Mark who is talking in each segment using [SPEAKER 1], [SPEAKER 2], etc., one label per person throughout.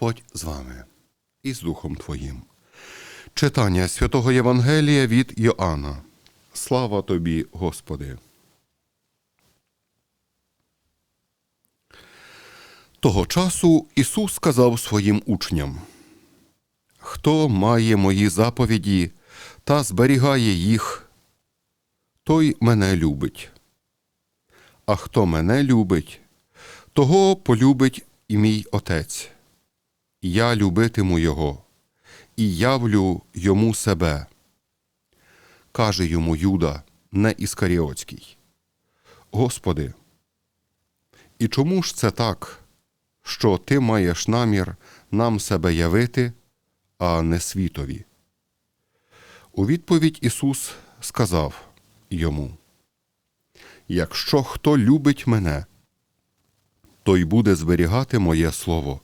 [SPEAKER 1] Господь з вами і з Духом Твоїм. Читання святого Євангелія від Йоанна. Слава тобі, Господи. Того часу Ісус сказав своїм учням: Хто має мої заповіді та зберігає їх, той мене любить. А хто мене любить, того полюбить і мій Отець. Я любитиму Його, і явлю йому себе. Каже йому Юда, не Іскаріотський. Господи, і чому ж це так, що ти маєш намір нам себе явити, а не світові? У відповідь Ісус сказав йому: Якщо хто любить мене, той буде зберігати моє слово,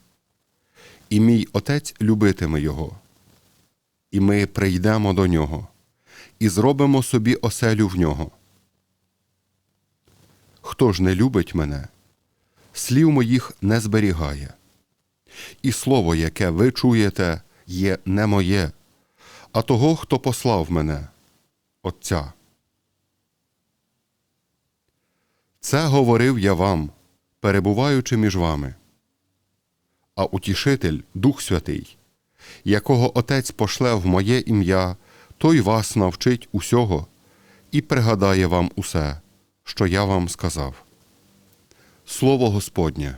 [SPEAKER 1] і мій Отець любитиме його, і ми прийдемо до нього і зробимо собі оселю в нього. Хто ж не любить мене, слів моїх не зберігає, і слово, яке ви чуєте, є не моє, а того, хто послав мене, Отця. Це говорив я вам, перебуваючи між вами. А утішитель, Дух Святий, якого Отець пошле в моє ім'я, той вас навчить усього і пригадає вам усе, що я вам сказав. Слово Господнє.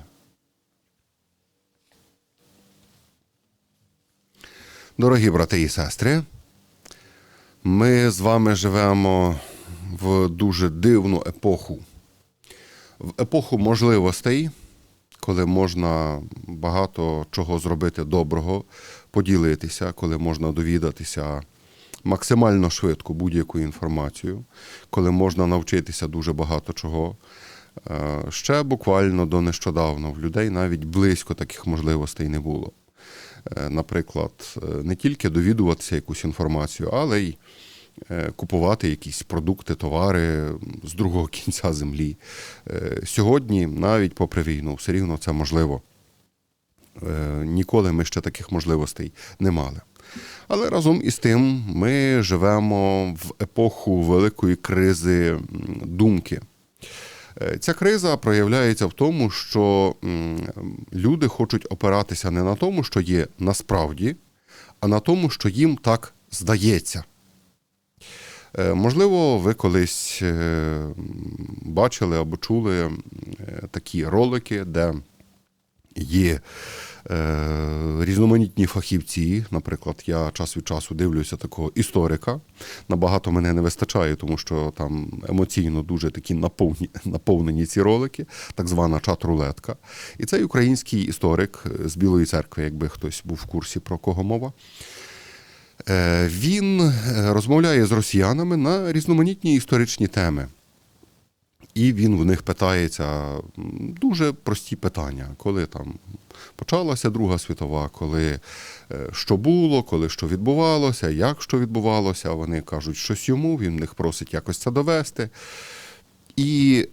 [SPEAKER 1] Дорогі брати і сестри, ми з вами живемо в дуже дивну епоху, в епоху можливостей, коли можна багато чого зробити доброго, поділитися, коли можна довідатися максимально швидко будь-яку інформацію, коли можна навчитися дуже багато чого. Е, Ще буквально до нещодавно в людей навіть близько таких можливостей не було. Е, Наприклад, е, не тільки довідуватися якусь інформацію, але й купувати якісь продукти, товари з другого кінця землі. Е, Сьогодні, навіть попри війну, все рівно це можливо. Е, Ніколи ми ще таких можливостей не мали. Але разом із тим ми живемо в епоху великої кризи думки. Е, Ця криза проявляється в тому, що люди хочуть опиратися не на тому, що є насправді, а на тому, що їм так здається. Е, Можливо, ви колись е, бачили або чули е, такі ролики, де є різноманітні фахівці. Наприклад, я час від часу дивлюся такого історика. Набагато мене не вистачає, тому що там емоційно дуже такі наповнені ці ролики, так звана чат-рулетка. І цей український історик з Білої церкви, якби хтось був в курсі про кого мова. Е, Він е, розмовляє з росіянами на різноманітні історичні теми. І він в них питається дуже прості питання, коли там почалася Друга світова, коли е, що було, коли що відбувалося, як що відбувалося. Вони кажуть, щось йому, він в них просить якось це довести. І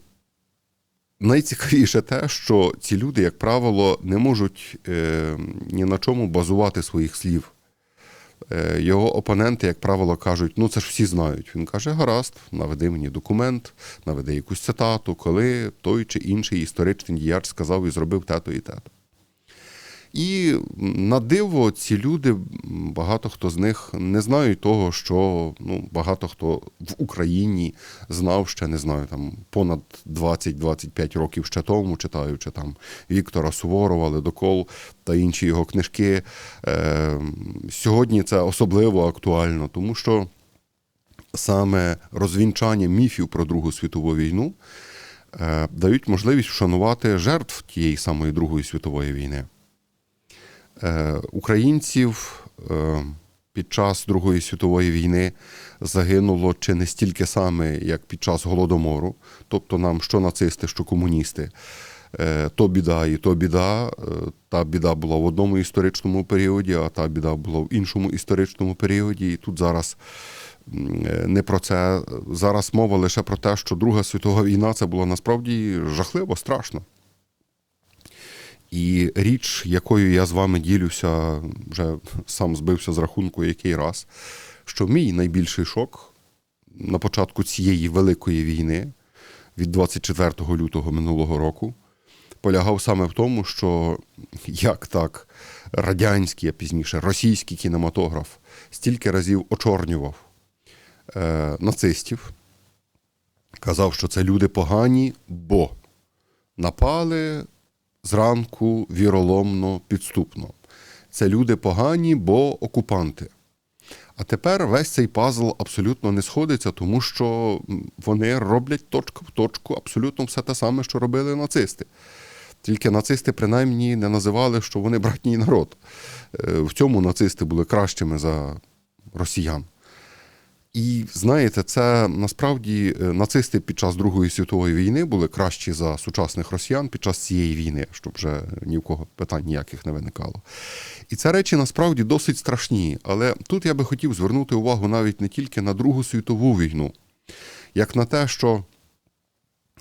[SPEAKER 1] найцікавіше те, що ці люди, як правило, не можуть ні на чому базувати своїх слів. Е, Його опоненти, як правило, кажуть, ну це ж всі знають. Він каже: гаразд, наведи мені документ, наведи якусь цитату, коли той чи інший історичний діяч сказав і зробив те-то і те-то. І на диво, ці люди, багато хто з них не знають того, що ну, багато хто в Україні знав ще, не знаю, там понад 20-25 років ще тому, читаючи там Віктора Суворова, Ледокол та інші його книжки. Е, сьогодні це особливо актуально, тому що саме розвінчання міфів про Другу світову війну е, дають можливість вшанувати жертв тієї самої Другої світової війни. Е, Українців е, під час Другої світової війни загинуло чи не стільки саме, як під час Голодомору, тобто нам що нацисти, що комуністи. Е, То біда і то біда. Та біда була в одному історичному періоді, а та біда була в іншому історичному періоді. І тут зараз не про це. Зараз мова лише про те, що Друга світова війна це було насправді жахливо, страшно. І річ, якою я з вами ділюся, вже сам збився з рахунку який раз, що мій найбільший шок на початку цієї великої війни від 24 лютого минулого року полягав саме в тому, що як так радянський, а пізніше російський кінематограф стільки разів очорнював е, нацистів, казав, що це люди погані, бо напали зранку віроломно, підступно. Це люди погані, бо окупанти. А тепер весь цей пазл абсолютно не сходиться, тому що вони роблять точка в точку абсолютно все те саме, що робили нацисти. Тільки нацисти принаймні не називали, що вони братній народ. Е, В цьому нацисти були кращими за росіян. І знаєте, це насправді е, нацисти під час Другої світової війни були кращі за сучасних росіян під час цієї війни, щоб вже ні в кого питань ніяких не виникало. І це речі насправді досить страшні. Але тут я би хотів звернути увагу навіть не тільки на Другу світову війну, як на те, що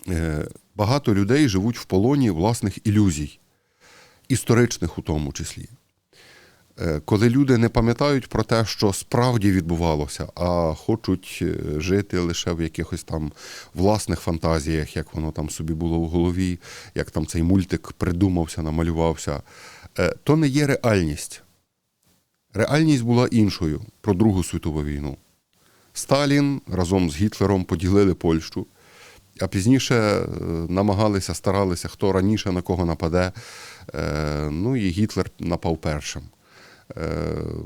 [SPEAKER 1] е, багато людей живуть в полоні власних ілюзій, історичних у тому числі. Е, Коли люди не пам'ятають про те, що справді відбувалося, а хочуть е, жити лише в якихось там власних фантазіях, як воно там собі було в голові, як там цей мультик придумався, намалювався, е, то не є реальність. Реальність була іншою про Другу світову війну. Сталін разом з Гітлером поділили Польщу, а пізніше намагалися, старалися, хто раніше на кого нападе. Ну і Гітлер напав першим. Е,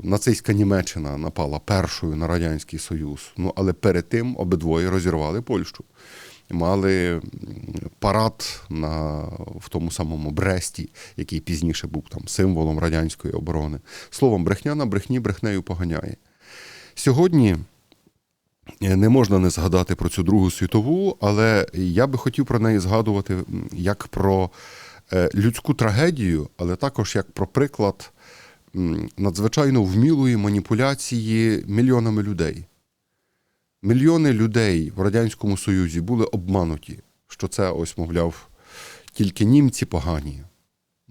[SPEAKER 1] Нацистська Німеччина напала першою на Радянський Союз. Ну, але перед тим обидвоє розірвали Польщу. Мали парад на, в тому самому Бресті, який пізніше був там символом радянської оборони. Словом, брехня на брехні брехнею поганяє. Сьогодні е, не можна не згадати про цю Другу світову, але я би хотів про неї згадувати як про е, людську трагедію, але також як про приклад надзвичайно вмілої маніпуляції мільйонами людей. Мільйони людей в Радянському Союзі були обмануті, що це ось, мовляв, тільки німці погані.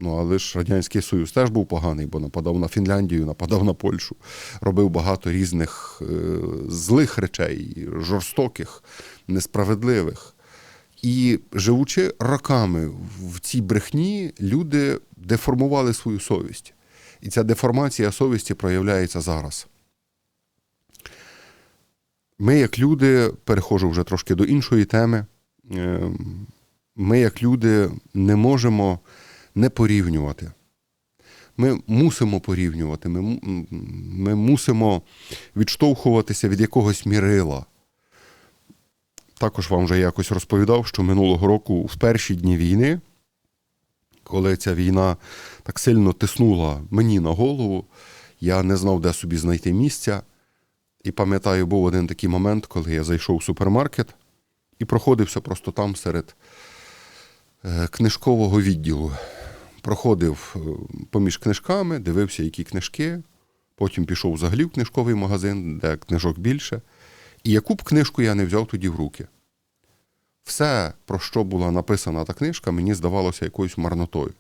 [SPEAKER 1] Ну, але ж Радянський Союз теж був поганий, бо нападав на Фінляндію, нападав на Польщу, робив багато різних е, злих речей, жорстоких, несправедливих. І живучи роками в цій брехні, люди деформували свою совість. І ця деформація совісті проявляється зараз. Ми, як люди, переходжу вже трошки до іншої теми. е, Ми, як люди, не можемо не порівнювати. Ми мусимо порівнювати, ми, ми мусимо відштовхуватися від якогось мірила. Також вам вже якось розповідав, що минулого року, в перші дні війни, коли ця війна так сильно тиснула мені на голову, я не знав, де собі знайти місця. І пам'ятаю, був один такий момент, коли я зайшов в супермаркет і проходився просто там серед е, книжкового відділу. Проходив е, поміж книжками, дивився, які книжки. Потім пішов взагалі в книжковий магазин, де книжок більше. І яку б книжку я не взяв тоді в руки. Все, про що була написана та книжка, мені здавалося якоюсь марнотою.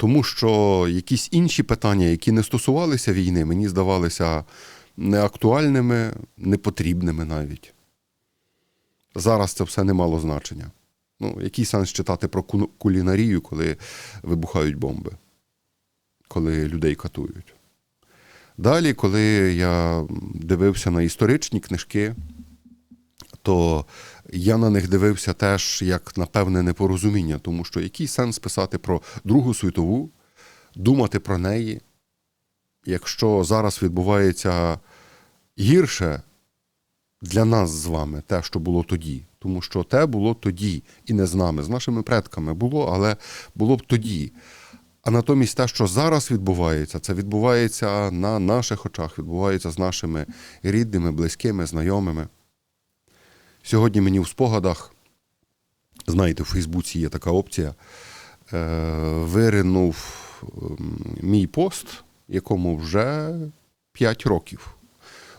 [SPEAKER 1] Тому що якісь інші питання, які не стосувалися війни, мені здавалися неактуальними, непотрібними навіть. Зараз це все не мало значення. Ну, який сенс читати про кулінарію, коли вибухають бомби, коли людей катують. Далі, коли я дивився на історичні книжки, то я на них дивився теж як на певне непорозуміння, тому що який сенс писати про Другу світову, думати про неї, якщо зараз відбувається гірше для нас з вами те, що було тоді. Тому що те було тоді і не з нами, з нашими предками було, але було б тоді. А натомість те, що зараз відбувається, це відбувається на наших очах, відбувається з нашими рідними, близькими, знайомими. Сьогодні мені в спогадах, знаєте, в Фейсбуці є така опція, е, виринув мій пост, якому вже 5 років.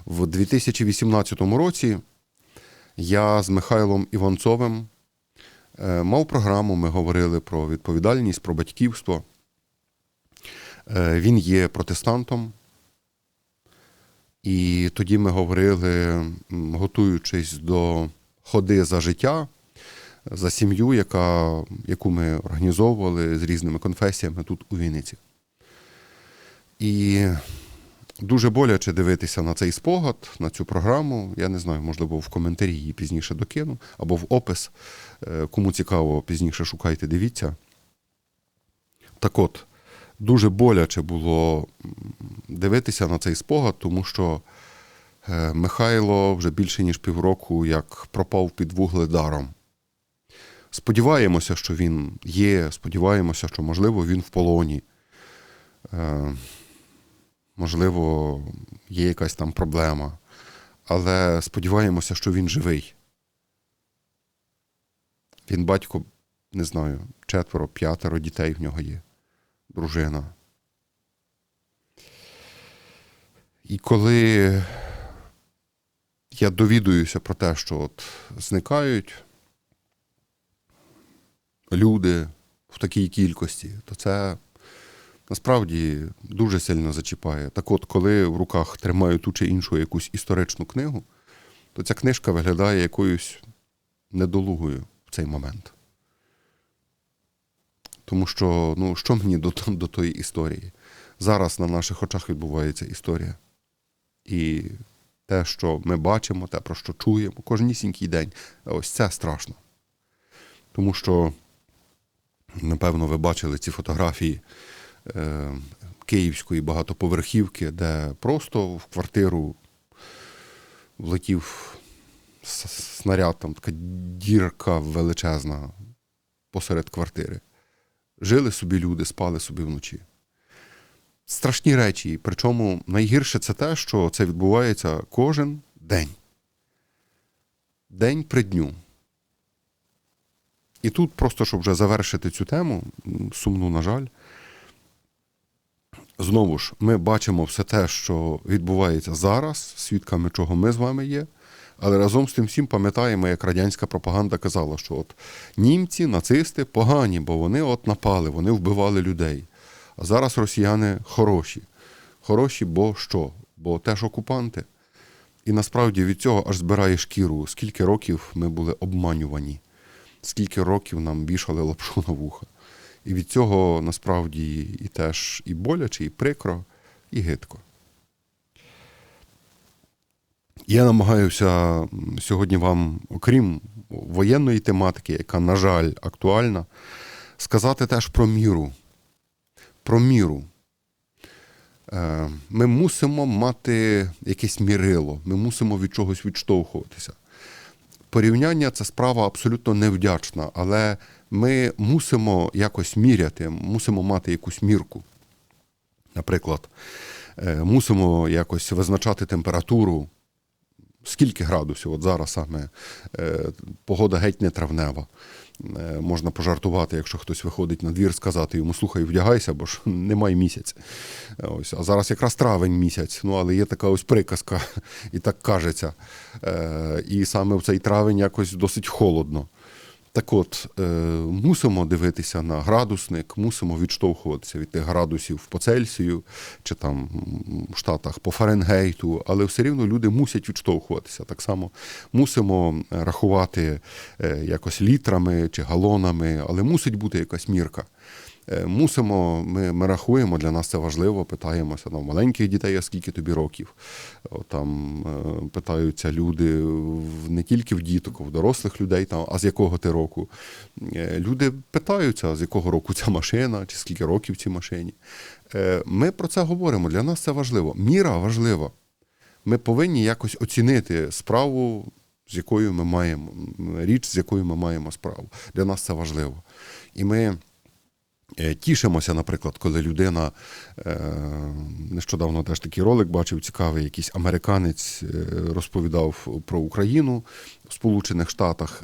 [SPEAKER 1] В 2018 році я з Михайлом Іванцовим Е, Мав програму, ми говорили про відповідальність, про батьківство. Е, Він є протестантом. І тоді ми говорили, готуючись до ходи за життя, за сім'ю, яка, яку ми організовували з різними конфесіями тут у Вінниці. І дуже боляче дивитися на цей спогад, на цю програму. Я не знаю, можливо, в коментарі її пізніше докину, або в опис. Е, Кому цікаво, пізніше шукайте, дивіться. Так от, дуже боляче було дивитися на цей спогад, тому що е, Михайло вже більше ніж півроку як пропав під вугледаром. Сподіваємося, що він є, сподіваємося, що, можливо, він в полоні. Е, можливо, є якась там проблема. Але сподіваємося, що він живий. Він батько, не знаю, четверо, п'ятеро дітей в нього є, дружина. І коли я довідуюся про те, що от зникають люди в такій кількості, то це насправді дуже сильно зачіпає. Так от, коли в руках тримаю ту чи іншу якусь історичну книгу, то ця книжка виглядає якоюсь недолугою в цей момент. Тому що, ну, що мені до, до тої історії? Зараз на наших очах відбувається історія. І те, що ми бачимо, те, про що чуємо, кожнісінький день, ось це страшно. Тому що, напевно, ви бачили ці фотографії е, київської багатоповерхівки, де просто в квартиру влетів снаряд, там така дірка величезна посеред квартири. Жили собі люди, спали собі вночі. Страшні речі. Причому найгірше це те, що це відбувається кожен день. День при дню. І тут, просто щоб вже завершити цю тему, сумну, на жаль, знову ж, ми бачимо все те, що відбувається зараз, свідками чого ми з вами є. Але разом з тим всім пам'ятаємо, як радянська пропаганда казала, що от німці, нацисти погані, бо вони от напали, вони вбивали людей. А зараз росіяни хороші. Хороші, бо що? Бо теж окупанти. І насправді від цього аж збирає шкіру, скільки років ми були обманювані, скільки років нам вішали лапшу на вуха. І від цього насправді і теж і боляче, і прикро, і гидко. Я намагаюся сьогодні вам, окрім воєнної тематики, яка, на жаль, актуальна, сказати теж про міру. Про міру. Е, Ми мусимо мати якесь мірило, ми мусимо від чогось відштовхуватися. Порівняння це справа абсолютно невдячна, але ми мусимо якось міряти, мусимо мати якусь мірку. Наприклад, е, мусимо якось визначати температуру, скільки градусів, от зараз саме е, погода геть не травнева. Е, можна пожартувати, якщо хтось виходить на двір, сказати йому слухай, вдягайся, бо ж немає місяць. Ось, а зараз якраз травень місяць. Ну, але є така ось приказка, і так кажеться. Е, і саме в цей травень якось досить холодно. Так от, е, мусимо дивитися на градусник, мусимо відштовхуватися від тих градусів по Цельсію чи там в Штатах по Фаренгейту, але все рівно люди мусять відштовхуватися. Так само мусимо е, рахувати е, якось літрами чи галонами, але мусить бути якась мірка. Е, Мусимо, ми, ми рахуємо, для нас це важливо, питаємося ну, маленьких дітей, а скільки тобі років. Там е, питаються люди не тільки в діток, а в дорослих людей, там, а з якого ти року. Е, Люди питаються, з якого року ця машина, чи скільки років цій машині. Ми про це говоримо, для нас це важливо. Міра важлива. Ми повинні якось оцінити справу, з якою ми маємо, річ, з якою ми маємо справу. Для нас це важливо. І ми. Е, Тішимося, наприклад, коли людина е, нещодавно теж такий ролик бачив цікавий, якийсь американець е, розповідав про Україну в Сполучених Штатах,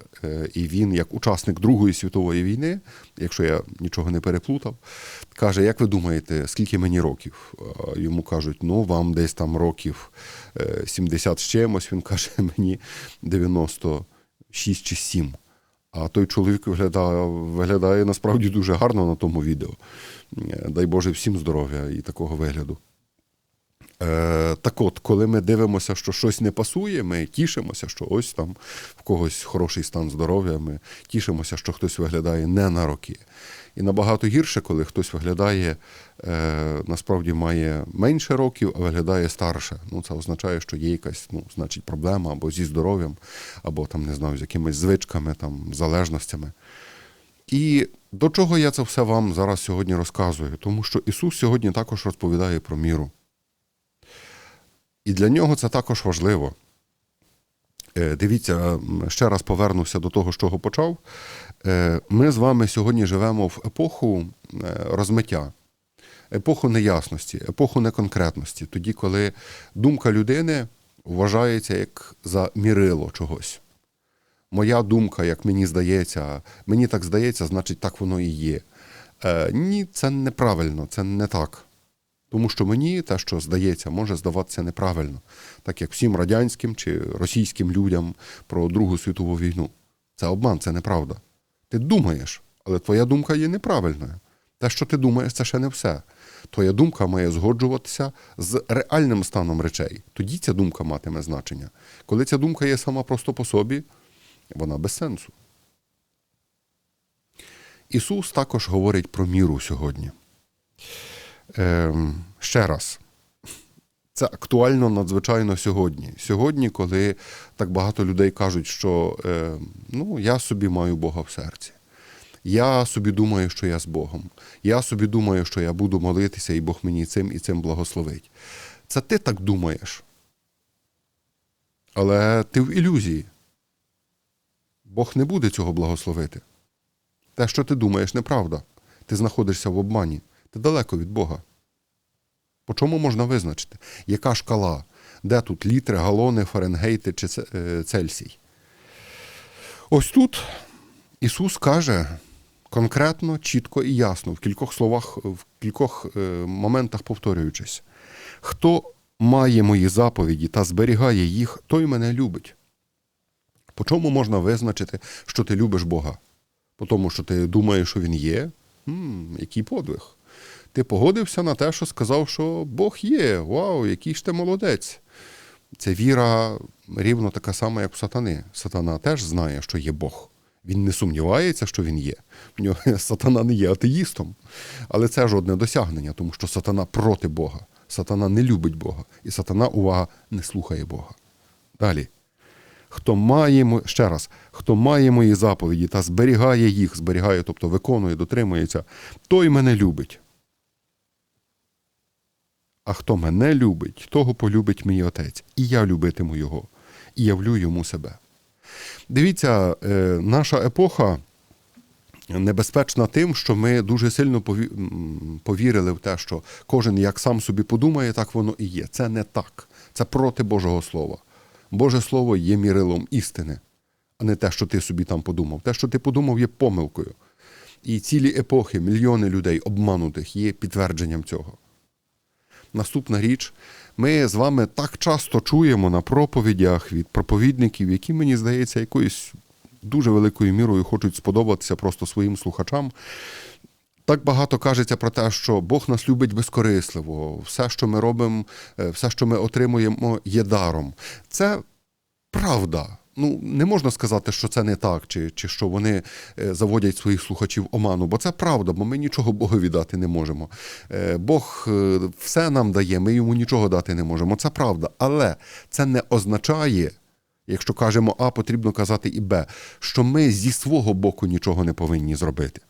[SPEAKER 1] і він, як учасник Другої світової війни, якщо я нічого не переплутав, каже: Як ви думаєте, скільки мені років? Йому кажуть, ну вам десь там років е, 70 з чимось. Він каже, мені 96 чи 7. А той чоловік виглядає, виглядає насправді дуже гарно на тому відео. Е, Дай Боже всім здоров'я і такого вигляду. Е, так от, коли ми дивимося, що щось не пасує, ми тішимося, що ось там в когось хороший стан здоров'я, ми тішимося, що хтось виглядає не на роки. І набагато гірше, коли хтось виглядає, е, насправді має менше років, а виглядає старше. Ну, це означає, що є якась ну, значить, проблема або зі здоров'ям, або там, не знаю, з якимись звичками, там, залежностями. І до чого я це все вам зараз сьогодні розказую? Тому що Ісус сьогодні також розповідає про міру. І для нього це також важливо. Е, Дивіться, ще раз повернуся до того, з чого почав. Е, Ми з вами сьогодні живемо в епоху е, розмиття, епоху неясності, епоху неконкретності, тоді, коли думка людини вважається як за мірило чогось. Моя думка, як мені здається, мені так здається, значить так воно і є. Е, ні, це неправильно, це не так. Тому що мені те, що здається, може здаватися неправильно, так як всім радянським чи російським людям про Другу світову війну. Це обман, це неправда. Ти думаєш, але твоя думка є неправильною. Те, що ти думаєш, це ще не все. Твоя думка має згоджуватися з реальним станом речей. Тоді ця думка матиме значення. Коли ця думка є сама просто по собі, вона без сенсу. Ісус також говорить про міру сьогодні. Ем, ще раз, це актуально надзвичайно сьогодні. Сьогодні, коли так багато людей кажуть, що е, ну, я собі маю Бога в серці. Я собі думаю, що я з Богом. Я собі думаю, що я буду молитися, і Бог мені цим і цим благословить. Це ти так думаєш. Але ти в ілюзії. Бог не буде цього благословити. Те, що ти думаєш, неправда. Ти знаходишся в обмані. Ти далеко від Бога. По чому можна визначити? Яка шкала? Де тут літри, галони, Фаренгейти чи е, Цельсій? Ось тут Ісус каже конкретно, чітко і ясно, в кількох словах, в кількох е, моментах повторюючись: хто має мої заповіді та зберігає їх, той мене любить. По чому можна визначити, що ти любиш Бога? По тому, що ти думаєш, що Він є? м який подвиг. Ти погодився на те, що сказав, що Бог є. Вау, який ж ти молодець. Це віра рівно така сама, як у сатани. Сатана теж знає, що є Бог. Він не сумнівається, що він є. В нього сатана не є атеїстом. Але це жодне досягнення, тому що сатана проти Бога. Сатана не любить Бога. І сатана, увага, не слухає Бога. Далі. Хто має, ще раз, хто має мої заповіді та зберігає їх, зберігає, тобто виконує, дотримується, той мене любить. А хто мене любить, того полюбить мій отець, і я любитиму його, і явлю йому себе. Дивіться, е, наша епоха небезпечна тим, що ми дуже сильно повірили в те, що кожен як сам собі подумає, так воно і є. Це не так. Це проти Божого Слова. Боже Слово є мірилом істини, а не те, що ти собі там подумав. Те, що ти подумав, є помилкою. І цілі епохи, мільйони людей обманутих є підтвердженням цього. Наступна річ, ми з вами так часто чуємо на проповідях від проповідників, які, мені здається, якоюсь дуже великою мірою хочуть сподобатися просто своїм слухачам. Так багато кажеться про те, що Бог нас любить безкорисливо, все, що ми робимо, е, все, що ми отримуємо, є даром. Це правда. Ну, не можна сказати, що це не так, чи, чи що вони е, заводять своїх слухачів оману, бо це правда, бо ми нічого Богові дати не можемо. Е, Бог е, все нам дає, ми йому нічого дати не можемо. Це правда. Але це не означає, якщо кажемо А, потрібно казати і Б, що ми зі свого боку нічого не повинні зробити.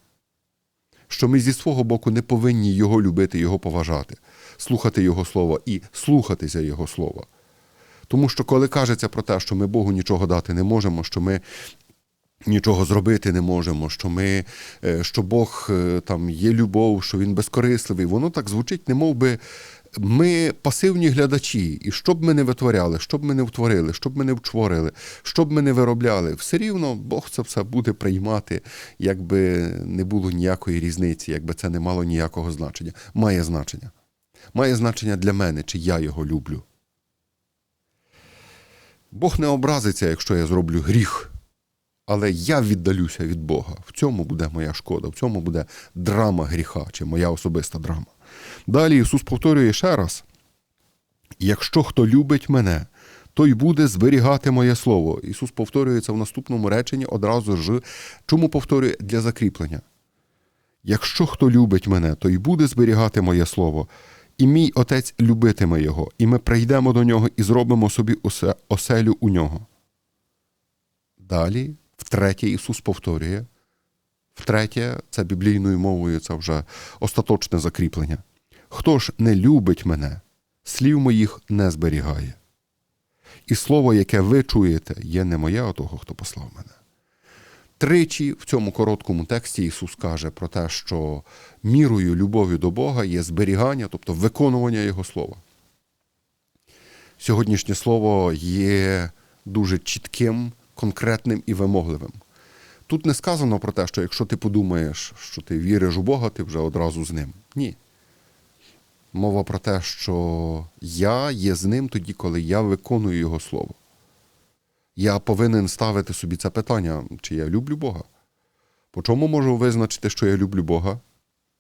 [SPEAKER 1] Що ми зі свого боку не повинні його любити, його поважати, слухати Його слова і слухатися Його слова. Тому що коли кажеться про те, що ми Богу нічого дати не можемо, що ми нічого зробити не можемо, що ми, е, що Бог е, там є любов, що він безкорисливий, воно так звучить, немов би ми пасивні глядачі, і що б ми не витворяли, що б ми не втворили, що б ми не вчворили, що б ми не виробляли, все рівно Бог це все буде приймати, якби не було ніякої різниці, якби це не мало ніякого значення. Має значення. Має значення для мене, чи я його люблю. Бог не образиться, якщо я зроблю гріх. але я віддалюся від Бога. В цьому буде моя шкода, в цьому буде драма гріха чи моя особиста драма. Далі Ісус повторює ще раз: якщо хто любить мене, той буде зберігати моє слово. Ісус повторюється в наступному реченні одразу ж. Чому повторює для закріплення? Якщо хто любить мене, той буде зберігати моє слово, і мій отець любитиме його, і ми прийдемо до нього і зробимо собі осе- оселю у нього. Далі, втретє, Ісус повторює. Втретє, це біблійною мовою, це вже остаточне закріплення. Хто ж не любить мене, слів моїх не зберігає. І слово, яке ви чуєте, є не моє, а того, хто послав мене. Тричі в цьому короткому тексті Ісус каже про те, що мірою любові до Бога є зберігання, тобто виконування Його слова. Сьогоднішнє слово є дуже чітким, конкретним і вимогливим. Тут не сказано про те, що якщо ти подумаєш, що ти віриш у Бога, ти вже одразу з ним. Ні. Мова про те, що я є з ним тоді, коли я виконую Його слово. Я повинен ставити собі це питання, чи я люблю Бога. По чому можу визначити, що я люблю Бога?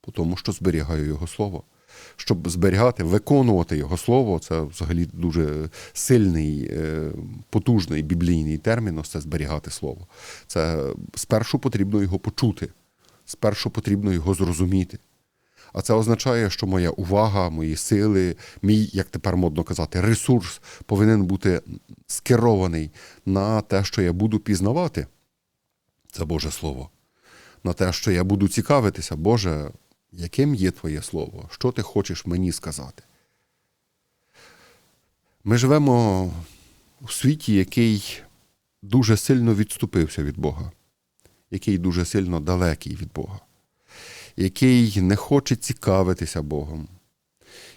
[SPEAKER 1] По тому, що зберігаю Його Слово. Щоб зберігати, виконувати Його Слово, це взагалі дуже сильний, е, потужний біблійний термін, це зберігати Слово. Це спершу потрібно його почути, спершу потрібно його зрозуміти. А це означає, що моя увага, мої сили, мій, як тепер модно казати, ресурс повинен бути скерований на те, що я буду пізнавати. Це Боже Слово. На те, що я буду цікавитися, Боже, яким є Твоє Слово? Що ти хочеш мені сказати? Ми живемо у світі, який дуже сильно відступився від Бога, який дуже сильно далекий від Бога який не хоче цікавитися Богом,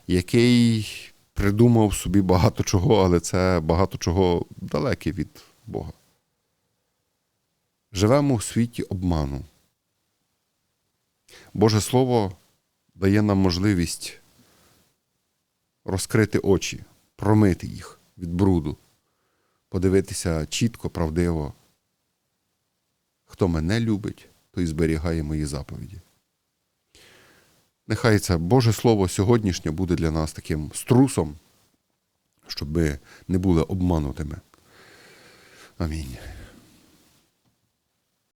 [SPEAKER 1] який придумав собі багато чого, але це багато чого далеке від Бога. Живемо у світі обману. Боже Слово дає нам можливість розкрити очі, промити їх від бруду, подивитися чітко, правдиво. Хто мене любить, той зберігає мої заповіді. Нехай це Боже Слово сьогоднішнє буде для нас таким струсом, щоб ми не були обманутими. Амінь.